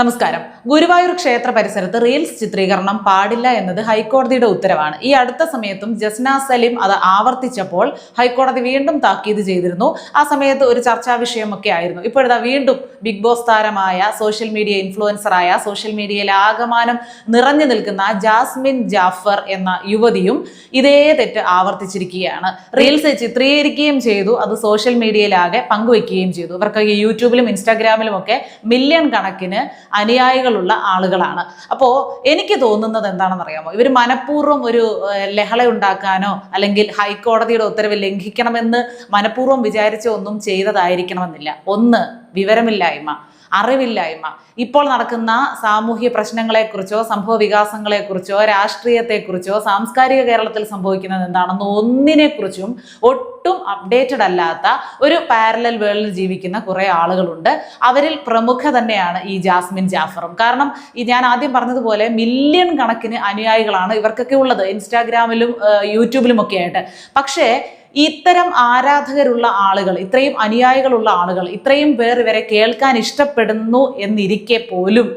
നമസ്കാരം. ഗുരുവായൂർ ക്ഷേത്ര പരിസരത്ത് റീൽസ് ചിത്രീകരണം പാടില്ല എന്നത് ഹൈക്കോടതിയുടെ ഉത്തരവാണ്. ഈ അടുത്ത സമയത്തും ജസ്ന സലിം അത് ആവർത്തിച്ചപ്പോൾ ഹൈക്കോടതി വീണ്ടും താക്കീത് ചെയ്തിരുന്നു. ആ സമയത്ത് ഒരു ചർച്ചാ വിഷയമൊക്കെ ആയിരുന്നു. ഇപ്പോഴത്തെ വീണ്ടും ബിഗ് ബോസ് താരമായ സോഷ്യൽ മീഡിയ ഇൻഫ്ലുവൻസറായ സോഷ്യൽ മീഡിയയിൽ ആകമാനം നിറഞ്ഞു നിൽക്കുന്ന ജാസ്മിൻ ജാഫർ എന്ന യുവതിയും ഇതേ തെറ്റ് ആവർത്തിച്ചിരിക്കുകയാണ്. റീൽസ് ചിത്രീകരിക്കുകയും ചെയ്തു. അത് സോഷ്യൽ മീഡിയയിലാകെ പങ്കുവെക്കുകയും ചെയ്തു. ഇവർക്ക് യൂട്യൂബിലും ഇൻസ്റ്റാഗ്രാമിലും ഒക്കെ മില്യൺ കണക്കിന് അനുയായികളുള്ള ആളുകളാണ്. അപ്പോൾ എനിക്ക് തോന്നുന്നത് എന്താണെന്ന് അറിയാമോ ഇവർ മനഃപൂർവം ഒരു ലഹള ഉണ്ടാക്കാനോ അല്ലെങ്കിൽ ഹൈക്കോടതിയുടെ ഉത്തരവ് ലംഘിക്കണമെന്ന് മനഃപൂർവം വിചാരിച്ച ഒന്നും ചെയ്തതായിരിക്കണമെന്നില്ല. ഒന്ന് വിവരമില്ലായ്മ. അറിവില്ലായ്മ. ഇപ്പോൾ നടക്കുന്ന സാമൂഹ്യ പ്രശ്നങ്ങളെക്കുറിച്ചോ സംഭവ വികാസങ്ങളെക്കുറിച്ചോ രാഷ്ട്രീയത്തെക്കുറിച്ചോ സാംസ്കാരിക കേരളത്തിൽ സംഭവിക്കുന്നത് എന്താണെന്ന് ഒന്നിനെക്കുറിച്ചും ഒട്ടും അപ്ഡേറ്റഡ് അല്ലാത്ത ഒരു പാരലൽ വേൾഡിൽ ജീവിക്കുന്ന കുറേ ആളുകളുണ്ട്. അവരിൽ പ്രമുഖ തന്നെയാണ് ഈ ജാസ്മിൻ ജാഫറും. കാരണം ഈ ഞാൻ ആദ്യം പറഞ്ഞതുപോലെ മില്യൺ കണക്കിന് അനുയായികളാണ് ഇവർക്കൊക്കെ ഉള്ളത്. ഇൻസ്റ്റാഗ്രാമിലും യൂട്യൂബിലും ഒക്കെ ആയിട്ട്. പക്ഷേ ഇത്തരം ആരാധകരുള്ള ആളുകൾ ഇത്രയും അനുയായികളുള്ള ആളുകൾ ഇത്രയും പേർ ഇവരെ കേൾക്കാൻ ഇഷ്ടപ്പെടുന്നു എന്നിരിക്കെ പോലും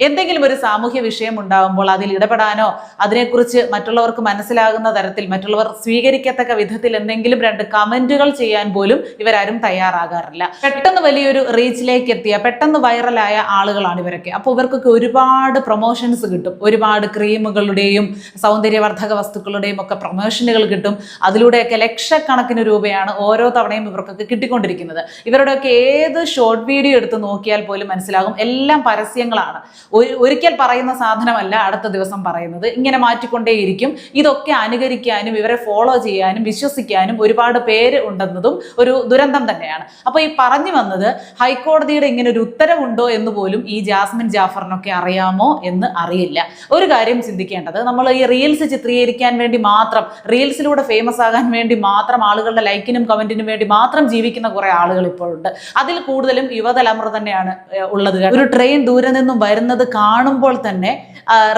എന്തെങ്കിലും ഒരു സാമൂഹ്യ വിഷയം ഉണ്ടാകുമ്പോൾ അതിൽ ഇടപെടാനോ അതിനെക്കുറിച്ച് മറ്റുള്ളവർക്ക് മനസ്സിലാകുന്ന തരത്തിൽ മറ്റുള്ളവർ സ്വീകരിക്കത്തക്ക വിധത്തിൽ എന്തെങ്കിലും രണ്ട് കമന്റുകൾ ചെയ്യാൻ പോലും ഇവരാരും തയ്യാറാകാറില്ല. പെട്ടെന്ന് വലിയൊരു റീച്ചിലേക്ക് എത്തിയ പെട്ടെന്ന് വൈറലായ ആളുകളാണ് ഇവരൊക്കെ. അപ്പോൾ ഇവർക്കൊക്കെ ഒരുപാട് പ്രൊമോഷൻസ് കിട്ടും. ഒരുപാട് ക്രീമുകളുടെയും സൗന്ദര്യവർദ്ധക വസ്തുക്കളുടെയും ഒക്കെ പ്രൊമോഷനുകൾ കിട്ടും. അതിലൂടെയൊക്കെ ലക്ഷക്കണക്കിന് രൂപയാണ് ഓരോ തവണയും ഇവർക്കൊക്കെ കിട്ടിക്കൊണ്ടിരിക്കുന്നത്. ഇവരുടെയൊക്കെ ഏത് ഷോർട്ട് വീഡിയോ എടുത്ത് നോക്കിയാൽ പോലും മനസ്സിലാകും. എല്ലാം പരസ്യങ്ങളാണ്. ഒരു- ഒരിക്കൽ പറയുന്ന സാധനമല്ല അടുത്ത ദിവസം പറയുന്നത്. ഇങ്ങനെ മാറ്റിക്കൊണ്ടേയിരിക്കും. ഇതൊക്കെ അനുകരിക്കാനും ഇവരെ ഫോളോ ചെയ്യാനും വിശ്വസിക്കാനും ഒരുപാട് പേര് ഉണ്ടെന്നതും ഒരു ദുരന്തം തന്നെയാണ്. അപ്പോൾ ഈ പറഞ്ഞു വന്നത് ഹൈക്കോടതിയുടെ ഇങ്ങനെ ഒരു ഉത്തരവുണ്ടോ എന്ന് പോലും ഈ ജാസ്മിൻ ജാഫറിനൊക്കെ അറിയാമോ എന്ന് അറിയില്ല. ഒരു കാര്യം ചിന്തിക്കേണ്ടത് നമ്മൾ ഈ റീൽസ് ചിത്രീകരിക്കാൻ വേണ്ടി മാത്രം റീൽസിലൂടെ ഫേമസ് ആകാൻ വേണ്ടി മാത്രം ആളുകളുടെ ലൈക്കിനും കമന്റിനും വേണ്ടി മാത്രം ജീവിക്കുന്ന കുറെ ആളുകൾ ഇപ്പോഴുണ്ട് അതിൽ കൂടുതലും യുവതലമുറ തന്നെയാണ് ഉള്ളത്. ഒരു ട്രെയിൻ ദൂരെ നിന്നും വരുന്നത് കാണുമ്പോൾ തന്നെ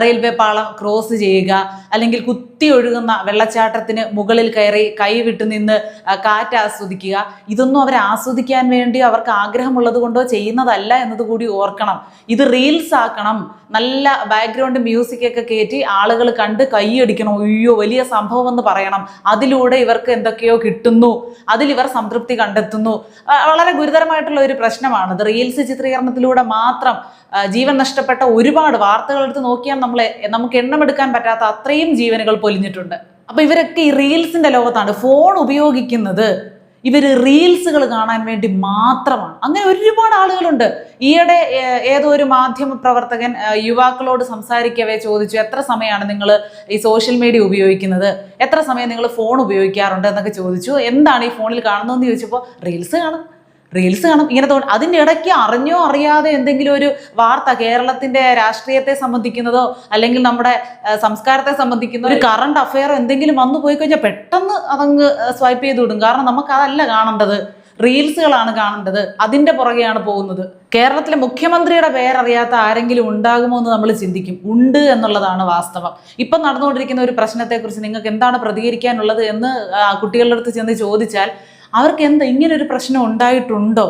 റെയിൽവേ പാളം ക്രോസ് ചെയ്യുക അല്ലെങ്കിൽ കുത്തി ഒഴുകുന്ന വെള്ളച്ചാട്ടത്തിന് മുകളിൽ കയറി കൈ വിട്ടു നിന്ന് കാറ്റ് ആസ്വദിക്കുക. ഇതൊന്നും അവർ ആസ്വദിക്കാൻ വേണ്ടി അവർക്ക് ആഗ്രഹമുള്ളത് കൊണ്ടോ ചെയ്യുന്നതല്ല എന്നതുകൂടി ഓർക്കണം. ഇത് റീൽസ് ആക്കണം. നല്ല ബാക്ക്ഗ്രൗണ്ട് മ്യൂസിക് ഒക്കെ കയറ്റി ആളുകൾ കണ്ട് കൈയടിക്കണം അയ്യോ വലിയ സംഭവം എന്ന് പറയണം. അതിലൂടെ ഇവർക്ക് എന്തൊക്കെയോ കിട്ടുന്നു. അതിൽ ഇവർ സംതൃപ്തി കണ്ടെത്തുന്നു. വളരെ ഗുരുതരമായിട്ടുള്ള ഒരു പ്രശ്നമാണത് റീൽസ് ചിത്രീകരണത്തിലൂടെ മാത്രം ജീവൻ നഷ്ടപ്പെട്ട ഒരുപാട് വാർത്തകൾ എടുത്ത് നോക്കിയാൽ നമ്മളെ നമുക്ക് എണ്ണമെടുക്കാൻ പറ്റാത്ത അത്രയും ജീവനുകൾ പൊലിഞ്ഞിട്ടുണ്ട്. അപ്പൊ ഇവരൊക്കെ ഈ റീൽസിന്റെ ലോകത്താണ്. ഫോൺ ഉപയോഗിക്കുന്നത് ഇവർ റീൽസുകൾ കാണാൻ വേണ്ടി മാത്രമാണ്. അങ്ങനെ ഒരുപാട് ആളുകളുണ്ട്. ഈയിടെ ഏതോ ഒരു മാധ്യമ പ്രവർത്തകൻ യുവാക്കളോട് സംസാരിക്കവേ ചോദിച്ചു എത്ര സമയമാണ് നിങ്ങൾ ഈ സോഷ്യൽ മീഡിയ ഉപയോഗിക്കുന്നത്? എത്ര സമയം നിങ്ങൾ ഫോൺ ഉപയോഗിക്കാറുണ്ട്? എന്നൊക്കെ ചോദിച്ചു. എന്താണ് ഈ ഫോണിൽ കാണുന്നതെന്ന്? ചോദിച്ചപ്പോൾ റീൽസ് കാണും. റീൽസ് കാണും. ഇങ്ങനെ തോന്നും. അതിന്റെ ഇടയ്ക്ക് അറിഞ്ഞോ അറിയാതെ എന്തെങ്കിലും ഒരു വാർത്ത കേരളത്തിന്റെ രാഷ്ട്രീയത്തെ സംബന്ധിക്കുന്നതോ അല്ലെങ്കിൽ നമ്മുടെ സംസ്കാരത്തെ സംബന്ധിക്കുന്ന ഒരു കറണ്ട് അഫെയറോ എന്തെങ്കിലും വന്നു പോയി കഴിഞ്ഞാൽ പെട്ടെന്ന് അതങ്ങ് സ്വൈപ്പ് ചെയ്ത് വിടും. കാരണം നമുക്ക് അതല്ല കാണേണ്ടത്. റീൽസുകളാണ് കാണേണ്ടത്. അതിന്റെ പുറകെയാണ് പോകുന്നത്. കേരളത്തിലെ മുഖ്യമന്ത്രിയുടെ പേരറിയാത്ത ആരെങ്കിലും ഉണ്ടാകുമോ എന്ന് നമ്മൾ ചിന്തിക്കും. ഉണ്ട് എന്നുള്ളതാണ് വാസ്തവം. ഇപ്പം നടന്നുകൊണ്ടിരിക്കുന്ന ഒരു പ്രശ്നത്തെക്കുറിച്ച് നിങ്ങൾക്ക് എന്താണ് പ്രതികരിക്കാനുള്ളത് എന്ന് കുട്ടികളുടെ അടുത്ത് ചെന്ന് ചോദിച്ചാൽ അവർക്ക് എന്താ ഒരു പ്രശ്നം ഉണ്ടായിട്ടുണ്ടോ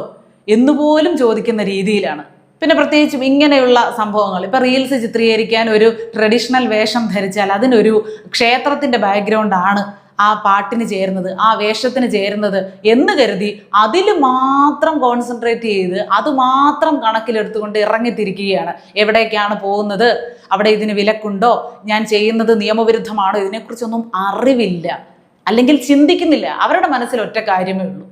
എന്നുപോലും ചോദിക്കുന്ന രീതിയിലാണ്. പിന്നെ പ്രത്യേകിച്ചും ഇങ്ങനെയുള്ള സംഭവങ്ങൾ. ഇപ്പം റീൽസ് ചിത്രീകരിക്കാൻ ഒരു ട്രഡീഷണൽ വേഷം ധരിച്ചാൽ അതിനൊരു ക്ഷേത്രത്തിന്റെ ബാക്ക്ഗ്രൗണ്ടാണ് ആ പാട്ടിന് ചേരുന്നത് ആ വേഷത്തിന് ചേരുന്നത് എന്ന് കരുതി അതിൽ മാത്രം കോൺസെൻട്രേറ്റ് ചെയ്ത് അത് മാത്രം കണക്കിലെടുത്തുകൊണ്ട് ഇറങ്ങിത്തിരിക്കുകയാണ്. എവിടേക്കാണ് പോകുന്നത്? അവിടെ ഇതിന് വിലക്കുണ്ടോ? ഞാൻ ചെയ്യുന്നത് നിയമവിരുദ്ധമാണോ? ഇതിനെക്കുറിച്ചൊന്നും അറിവില്ല. അല്ലെങ്കിൽ ചിന്തിക്കുന്നില്ല. അവരുടെ മനസ്സിൽ ഒറ്റ കാര്യമേ ഉള്ളൂ.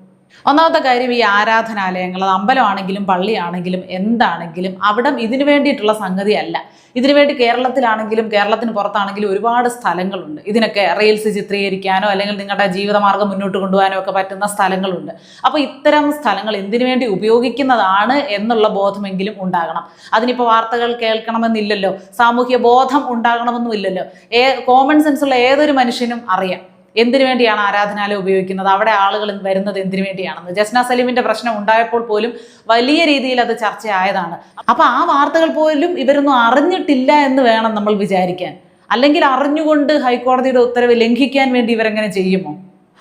ഒന്നാമത്തെ കാര്യം ഈ ആരാധനാലയങ്ങൾ അമ്പലമാണെങ്കിലും പള്ളിയാണെങ്കിലും എന്താണെങ്കിലും അവിടെ ഇതിനു വേണ്ടിയിട്ടുള്ള സംഗതിയല്ല ഇതിനു വേണ്ടി കേരളത്തിലാണെങ്കിലും കേരളത്തിന് പുറത്താണെങ്കിലും ഒരുപാട് സ്ഥലങ്ങളുണ്ട്. ഇതിനൊക്കെ റീൽസ് ചിത്രീകരിക്കാനോ അല്ലെങ്കിൽ നിങ്ങളുടെ ജീവിതമാർഗം മുന്നോട്ട് കൊണ്ടുപോകാനോ ഒക്കെ പറ്റുന്ന സ്ഥലങ്ങളുണ്ട്. അപ്പോൾ ഇത്തരം സ്ഥലങ്ങൾ എന്തിനു വേണ്ടി ഉപയോഗിക്കുന്നതാണ് എന്നുള്ള ബോധമെങ്കിലും ഉണ്ടാകണം. അതിനിപ്പോൾ വാർത്തകൾ കേൾക്കണമെന്നില്ലല്ലോ. സാമൂഹ്യ ബോധം ഉണ്ടാകണമെന്നുമില്ലല്ലോ. ഏ കോമൺ സെൻസുള്ള ഏതൊരു മനുഷ്യനും അറിയാം. എന്തിനു വേണ്ടിയാണ് ആരാധനാലയം ഉപയോഗിക്കുന്നത്? അവിടെ ആളുകൾ വരുന്നത് എന്തിനു വേണ്ടിയാണെന്ന്. ജസ്ന സലീമിന്റെ പ്രശ്നം ഉണ്ടായപ്പോൾ പോലും വലിയ രീതിയിൽ അത് ചർച്ചയായതാണ്. അപ്പൊ ആ വാർത്തകൾ പോലും ഇവരൊന്നും അറിഞ്ഞിട്ടില്ല എന്ന് വേണം നമ്മൾ വിചാരിക്കാൻ. അല്ലെങ്കിൽ അറിഞ്ഞുകൊണ്ട് ഹൈക്കോടതിയുടെ ഉത്തരവ് ലംഘിക്കാൻ വേണ്ടി ഇവരെങ്ങനെ ചെയ്യുമോ?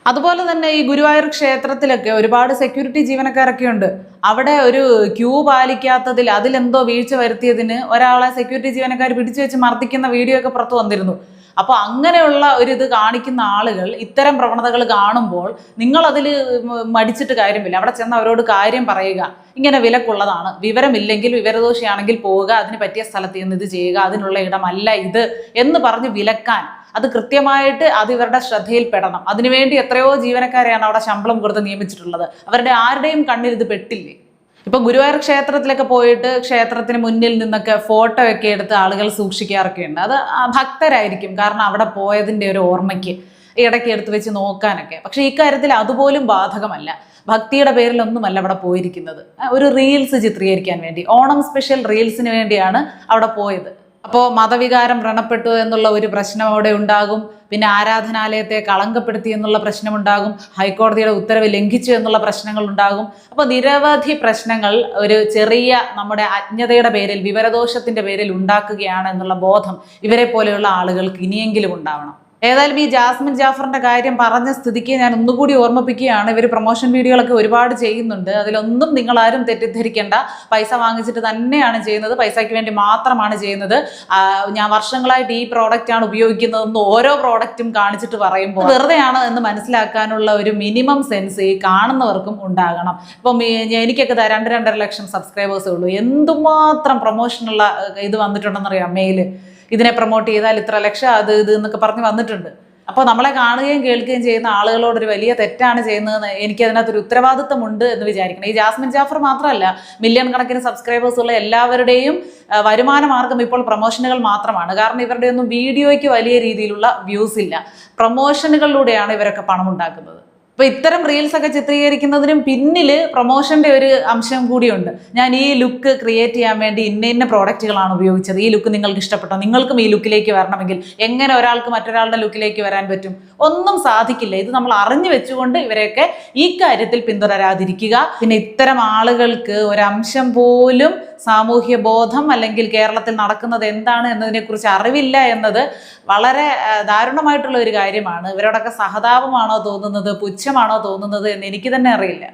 അതുപോലെ തന്നെ ഈ ഗുരുവായൂർ ക്ഷേത്രത്തിലൊക്കെ ഒരുപാട് സെക്യൂരിറ്റി ജീവനക്കാരൊക്കെ ഉണ്ട്. അവിടെ ഒരു ക്യൂ പാലിക്കാത്തതിൽ അതിലെന്തോ വീഴ്ച വരുത്തിയതിന് ഒരാളെ സെക്യൂരിറ്റി ജീവനക്കാർ പിടിച്ചു വെച്ച് മർദ്ദിക്കുന്ന വീഡിയോ ഒക്കെ പുറത്തു വന്നിരുന്നു. അപ്പോൾ അങ്ങനെയുള്ള ഒരു ഇത് കാണിക്കുന്ന ആളുകൾ ഇത്തരം പ്രവണതകൾ കാണുമ്പോൾ നിങ്ങൾ അതിൽ മടിച്ചിട്ട് കാര്യമില്ല. അവിടെ ചെന്ന് അവരോട് കാര്യം പറയുക. ഇങ്ങനെ വിലക്കുള്ളതാണ്. വിവരമില്ലെങ്കിൽ വിവരദോഷിയാണെങ്കിൽ പോവുക അതിന് പറ്റിയ സ്ഥലത്ത് നിന്ന് ഇത് ചെയ്യുക അതിനുള്ള ഇടമല്ല ഇത് എന്ന് പറഞ്ഞ് വിലക്കാൻ. അത് കൃത്യമായിട്ട് അത് ഇവരുടെ ശ്രദ്ധയിൽപ്പെടണം. അതിനുവേണ്ടി എത്രയോ ജീവനക്കാരെയാണ് അവിടെ ശമ്പളം കൊടുത്ത് നിയമിച്ചിട്ടുള്ളത്. അവരുടെ ആരുടെയും കണ്ണിൽ ഇത് പെട്ടില്ലേ? ഇപ്പൊ ഗുരുവായൂർ ക്ഷേത്രത്തിലൊക്കെ പോയിട്ട് ക്ഷേത്രത്തിന് മുന്നിൽ നിന്നൊക്കെ ഫോട്ടോ ഒക്കെ എടുത്ത് ആളുകൾ സൂക്ഷിക്കാറൊക്കെ ഉണ്ട്. അത് ഭക്തരായിരിക്കും. കാരണം അവിടെ പോയതിന്റെ ഒരു ഓർമ്മയ്ക്ക് ഇടയ്ക്ക് എടുത്ത് വെച്ച് നോക്കാനൊക്കെ. പക്ഷെ ഇക്കാര്യത്തിൽ അതുപോലും ബാധകമല്ല. ഭക്തിയുടെ പേരിലൊന്നുമല്ല അവിടെ പോയിരിക്കുന്നത്. ഒരു റീൽസ് ചിത്രീകരിക്കാൻ വേണ്ടി. ഓണം സ്പെഷ്യൽ റീൽസിന് വേണ്ടിയാണ് അവിടെ പോയത്. അപ്പോൾ മതവികാരം വ്രണപ്പെട്ടു എന്നുള്ള ഒരു പ്രശ്നം അവിടെ ഉണ്ടാകും. പിന്നെ ആരാധനാലയത്തെ കളങ്കപ്പെടുത്തി എന്നുള്ള പ്രശ്നമുണ്ടാകും ഹൈക്കോടതിയുടെ ഉത്തരവ് ലംഘിച്ചു എന്നുള്ള പ്രശ്നങ്ങൾ ഉണ്ടാകും അപ്പോൾ നിരവധി പ്രശ്നങ്ങൾ ഒരു ചെറിയ നമ്മുടെ അജ്ഞതയുടെ പേരിൽ വിവരദോഷത്തിന്റെ പേരിൽ ഉണ്ടാക്കുകയാണ് എന്നുള്ള ബോധം ഇവരെ പോലെയുള്ള ആളുകൾക്ക് ഇനിയെങ്കിലും ഉണ്ടാവണം. ഏതായാലും ഈ ജാസ്മിൻ ജാഫറിന്റെ കാര്യം പറഞ്ഞ സ്ഥിതിക്ക് ഞാൻ ഒന്നുകൂടി ഓർമ്മിപ്പിക്കുകയാണ്. ഇവർ പ്രൊമോഷൻ വീഡിയോകളൊക്കെ ഒരുപാട് ചെയ്യുന്നുണ്ട്. അതിലൊന്നും നിങ്ങൾ ആരും തെറ്റിദ്ധരിക്കേണ്ട. പൈസ വാങ്ങിച്ചിട്ട് തന്നെയാണ് ചെയ്യുന്നത്. പൈസയ്ക്ക് വേണ്ടി മാത്രമാണ് ചെയ്യുന്നത്. ഞാൻ വർഷങ്ങളായിട്ട് ഈ പ്രോഡക്റ്റ് ആണ് ഉപയോഗിക്കുന്നതെന്ന് ഓരോ പ്രോഡക്റ്റും കാണിച്ചിട്ട് പറയുമ്പോൾ വെറുതെയാണ് എന്ന് മനസ്സിലാക്കാനുള്ള ഒരു മിനിമം സെൻസ് ഈ കാണുന്നവർക്കും ഉണ്ടാകണം. ഇപ്പം എനിക്കൊക്കെ രണ്ട് രണ്ടര ലക്ഷം സബ്സ്ക്രൈബേഴ്സേ ഉള്ളൂ. എന്തുമാത്രം പ്രൊമോഷനുള്ള ഇത് വന്നിട്ടുണ്ടെന്നറിയാം മെയിൽ ഇതിനെ പ്രൊമോട്ട് ചെയ്താൽ ഇത്ര ലക്ഷം അത് ഇത് എന്നൊക്കെ പറഞ്ഞ് വന്നിട്ടുണ്ട്. അപ്പോൾ നമ്മളെ കാണുകയും കേൾക്കുകയും ചെയ്യുന്ന ആളുകളോടൊരു വലിയ തെറ്റാണ് ചെയ്യുന്നതെന്ന് എനിക്ക് അതിനകത്തൊരു ഉത്തരവാദിത്തമുണ്ട് എന്ന് വിചാരിക്കണം. ഈ ജാസ്മിൻ ജാഫർ മാത്രമല്ല മില്യൺ കണക്കിന് സബ്സ്ക്രൈബേഴ്സ് ഉള്ള എല്ലാവരുടെയും വരുമാന മാർഗം ഇപ്പോൾ പ്രൊമോഷനുകൾ മാത്രമാണ്. കാരണം ഇവരുടെ ഒന്നും വീഡിയോയ്ക്ക് വലിയ രീതിയിലുള്ള വ്യൂസ് ഇല്ല. പ്രൊമോഷനുകളിലൂടെയാണ് ഇവരൊക്കെ പണം ഉണ്ടാക്കുന്നത് അപ്പൊ ഇത്തരം റീൽസ് ഒക്കെ ചിത്രീകരിക്കുന്നതിനും പിന്നിൽ പ്രൊമോഷന്റെ ഒരു അംശം കൂടിയുണ്ട്. ഞാൻ ഈ ലുക്ക് ക്രിയേറ്റ് ചെയ്യാൻ വേണ്ടി ഇന്ന ഇന്ന പ്രോഡക്റ്റുകളാണ് ഉപയോഗിച്ചത്. ഈ ലുക്ക് നിങ്ങൾക്ക് ഇഷ്ടപ്പെട്ടോ? നിങ്ങൾക്കും ഈ ലുക്കിലേക്ക് വരണമെങ്കിൽ എങ്ങനെ ഒരാൾക്ക് മറ്റൊരാളുടെ ലുക്കിലേക്ക് വരാൻ പറ്റും? ഒന്നും സാധിക്കില്ല. ഇത് നമ്മൾ അറിഞ്ഞു വെച്ചുകൊണ്ട് ഇവരെയൊക്കെ ഈ കാര്യത്തിൽ പിന്തുടരാതിരിക്കുക. പിന്നെ ഇത്തരം ആളുകൾക്ക് ഒരംശം പോലും സാമൂഹ്യ ബോധം അല്ലെങ്കിൽ കേരളത്തിൽ നടക്കുന്നത് എന്താണ് എന്നതിനെക്കുറിച്ച് അറിവില്ല എന്നത് വളരെ ദാരുണമായിട്ടുള്ള ഒരു കാര്യമാണ്. ഇവരോടൊക്കെ സഹതാപമാണോ തോന്നുന്നത്? പുച്ഛമാണോ തോന്നുന്നത് എന്ന് എനിക്ക് തന്നെ അറിയില്ല.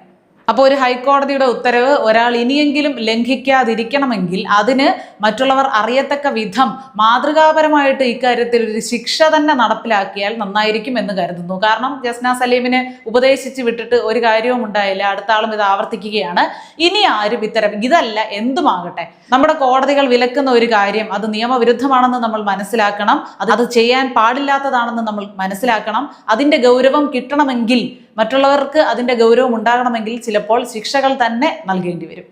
അപ്പോൾ ഒരു ഹൈക്കോടതിയുടെ ഉത്തരവ് ഒരാൾ ഇനിയെങ്കിലും ലംഘിക്കാതിരിക്കണമെങ്കിൽ അതിന് മറ്റുള്ളവർ അറിയത്തക്ക വിധം മാതൃകാപരമായിട്ട് ഇക്കാര്യത്തിൽ ഒരു ശിക്ഷ തന്നെ നടപ്പിലാക്കിയാൽ നന്നായിരിക്കും എന്ന് കരുതുന്നു. കാരണം ജസ്ന സലീമിനെ ഉപദേശിച്ച് വിട്ടിട്ട് ഒരു കാര്യവും ഉണ്ടായില്ല. അടുത്ത ആളും ഇത് ആവർത്തിക്കുകയാണ്. ഇനി ആരും ഇത്തരം ഇതല്ല എന്തുമാകട്ടെ? നമ്മുടെ കോടതികൾ വിലക്കുന്ന ഒരു കാര്യം അത് നിയമവിരുദ്ധമാണെന്ന് നമ്മൾ മനസ്സിലാക്കണം. അത് ചെയ്യാൻ പാടില്ലാത്തതാണെന്ന് നമ്മൾ മനസ്സിലാക്കണം. അതിന്റെ ഗൗരവം കിട്ടണമെങ്കിൽ മറ്റുള്ളവർക്ക് അതിന്റെ ഗൗരവം ഉണ്ടാകണമെങ്കിൽ ചിലപ്പോൾ ശിക്ഷകൾ തന്നെ നൽകേണ്ടി വരും.